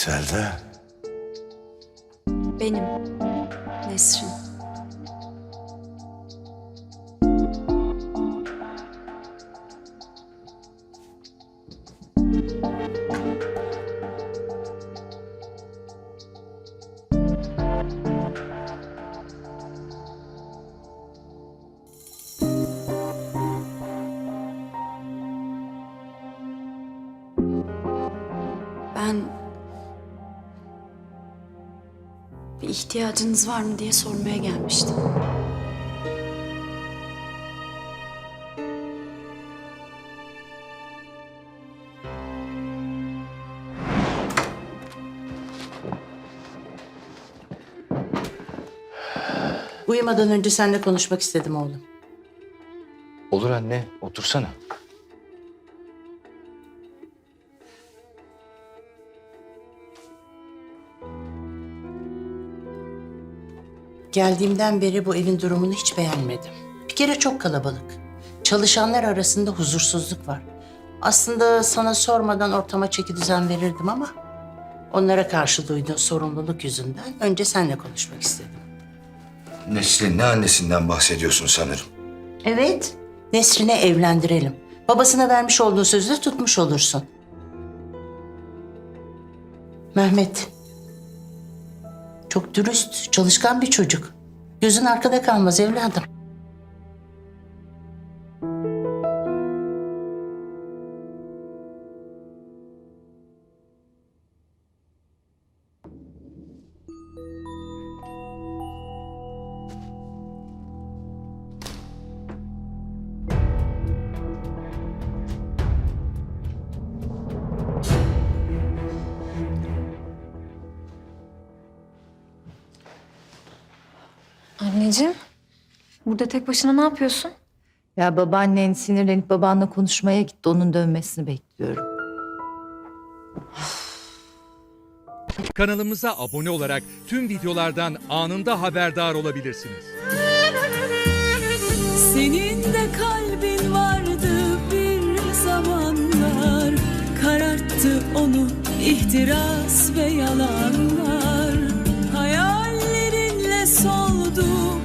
Selda. Benim. Nesrin. Ben bir ihtiyacınız var mı diye sormaya gelmiştim. Uyumadan önce seninle konuşmak istedim oğlum. Olur anne, otursana. Geldiğimden beri bu evin durumunu hiç beğenmedim. Bir kere çok kalabalık. Çalışanlar arasında huzursuzluk var. Aslında sana sormadan ortama çeki düzen verirdim ama... ...onlara karşı duyduğun sorumluluk yüzünden önce seninle konuşmak istedim. Nesrin ne annesinden bahsediyorsun sanırım. Evet, Nesrin'e evlendirelim. Babasına vermiş olduğu sözü tutmuş olursun. Mehmet. Çok dürüst, çalışkan bir çocuk. Gözün arkada kalmaz evladım. Anneciğim, burada tek başına ne yapıyorsun? Ya babaannen sinirlenip babanla konuşmaya gitti. Onun dönmesini bekliyorum. Kanalımıza abone olarak tüm videolardan anında haberdar olabilirsiniz. Senin de kalbin vardı bir zamanlar Kararttı onu ihtiras ve yalanlar Hayallerinle son tudo.